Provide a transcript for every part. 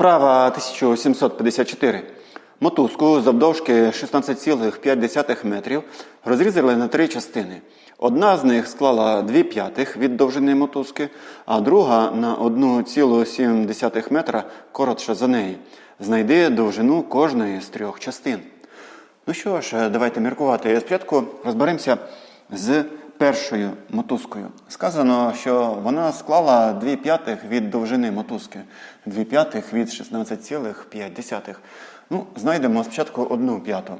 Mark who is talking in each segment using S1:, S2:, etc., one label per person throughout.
S1: Вправа 1754. Мотузку завдовжки 16,5 метрів розрізали на три частини. Одна з них склала 2 п'ятих від довжини мотузки, а друга на 1,7 метра коротша за неї. Знайди довжину кожної з трьох частин. Ну що ж, давайте міркувати. Спочатку розберемося з першою мотузкою. Сказано, що вона склала 2 п'ятих від довжини мотузки, 2 п'ятих від 16,5. Ну, знайдемо спочатку одну п'яту.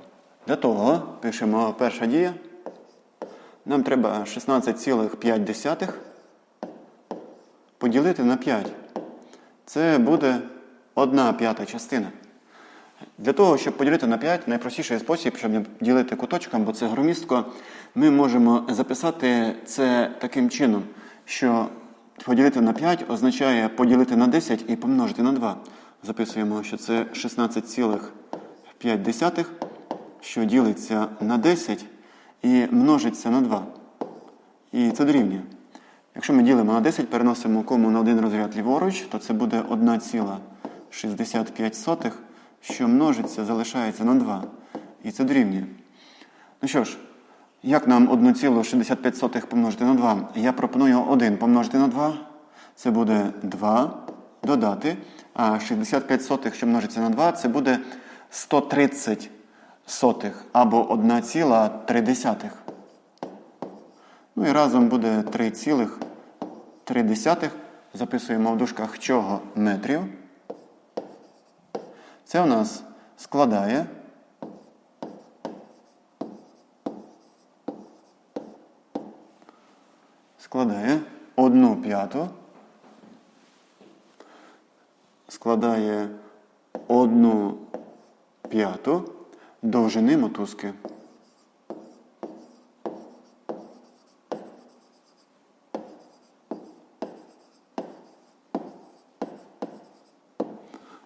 S1: Для того пишемо перша дія. Нам треба 16,5 поділити на 5. Це буде одна п'ята частина. Для того, щоб поділити на 5, найпростіший спосіб, щоб ділити куточком, бо це громістко, ми можемо записати це таким чином, що поділити на 5 означає поділити на 10 і помножити на 2. Записуємо, що це 16,5, що ділиться на 10 і множиться на 2. І це дорівнює. Якщо ми ділимо на 10, переносимо кому на один розряд ліворуч, то це буде 1,65, що множиться, залишається на 2. І це дорівнює. Ну що ж, як нам 1,65 помножити на 2? Я пропоную 1 помножити на 2. Це буде 2 додати. А 65 сотих, що множиться на 2, це буде 130 сотих або 1,3. Ну і разом буде 3,3. Записуємо в дужках чого метрів. Це у нас складає складає одну п'яту, складає одну п'яту довжини мотузки.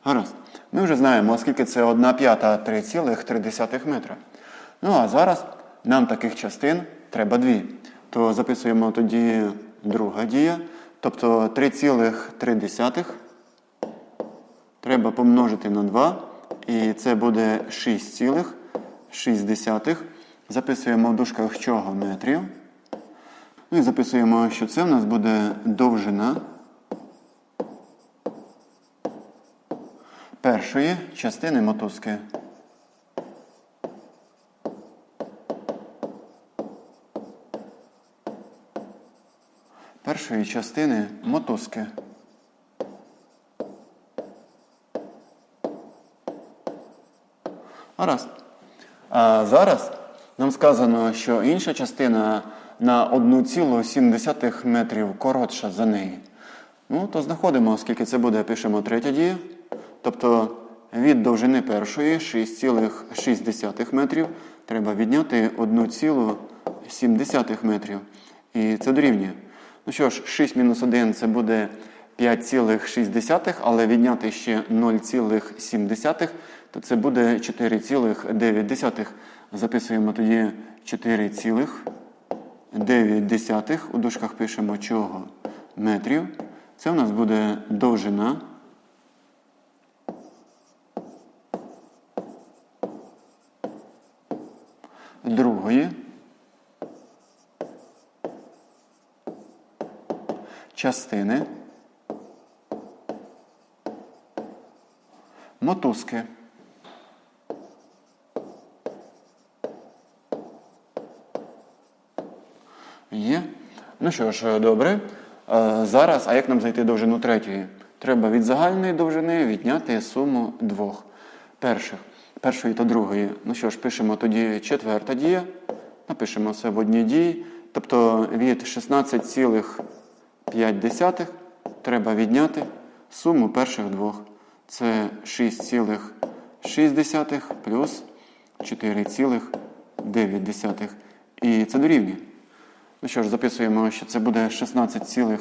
S1: Гаразд. Ми вже знаємо, оскільки це 1 п'ята 3,3 метра. Ну а зараз нам таких частин треба дві. То записуємо тоді друга дія. Тобто 3,3 треба помножити на 2. І це буде 6,6. Записуємо в дужках чого метрів. Ну і записуємо, що це в нас буде довжина. Першої частини мотузки. Першої частини мотузки. Гаразд. А зараз нам сказано, що інша частина на 1,7 метрів коротша за неї. Ну, то знаходимо, скільки це буде, пишемо третя дія. Тобто від довжини першої 6,6 метрів треба відняти 1,7 метрів. І це дорівнює. Ну що ж, 6 мінус 1 це буде 5,6, але відняти ще 0,7, то це буде 4,9. Записуємо тоді 4,9. У дужках пишемо чого метрів. Це у нас буде довжина. Другої частини мотузки. Є. Ну що ж, добре. Е, Зараз, а як нам знайти довжину третьої? Треба від загальної довжини відняти суму двох перших першої та другої. Ну що ж, пишемо тоді четверта дія. Напишемо все в одній дії. Тобто від 16,5 треба відняти суму перших двох. Це 6,6 плюс 4,9. І це дорівнює. Ну що ж, записуємо, що це буде 16,5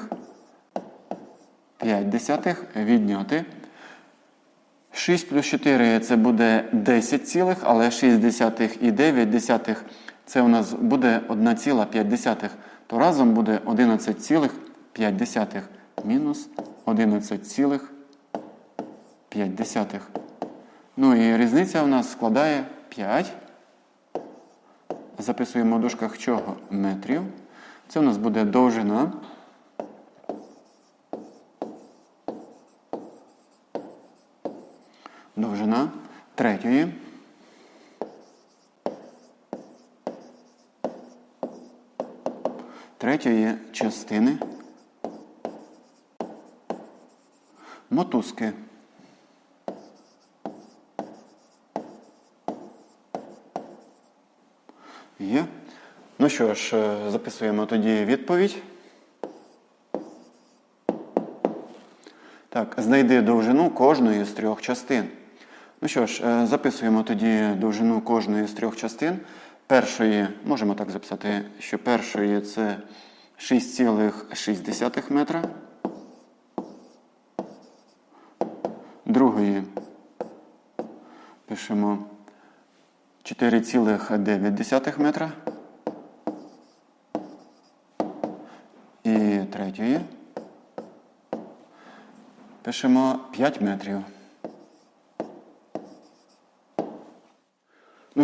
S1: відняти. 6 плюс 4 це буде 10 цілих, але 6 і 9 десятих це у нас буде 1,5. То разом буде 11,5 мінус 11,5. 5 десятих. Ну і різниця у нас складає 5. Записуємо в дужках чого? Метрів. Це у нас буде довжина. Довжина третьої. Третьої частини мотузки. Є. Ну що ж, е, записуємо тоді відповідь. Так, знайди довжину кожної з трьох частин. Ну що ж, е, записуємо тоді довжину кожної з трьох частин. Першої, можемо так записати, що першої це 6,6 метра. Другої пишемо 4,9 метра. І третьої пишемо 5 метрів.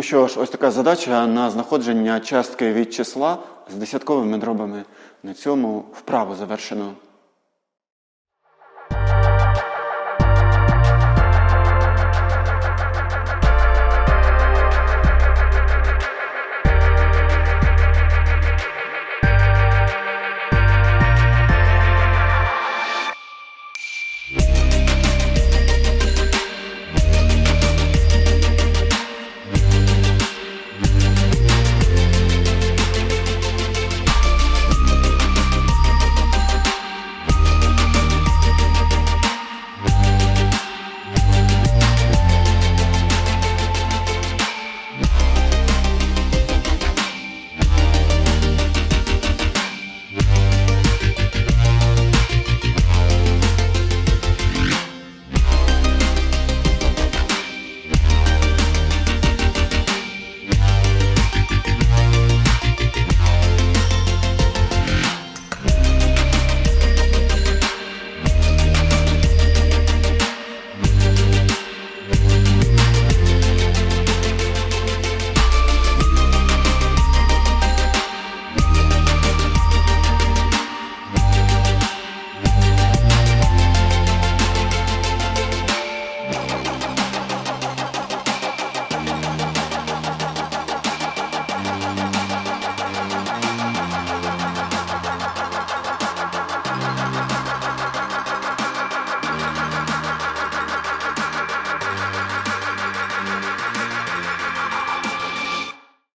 S1: Ну що ж, ось така задача на знаходження частки від числа з десятковими дробами. На цьому вправо завершено.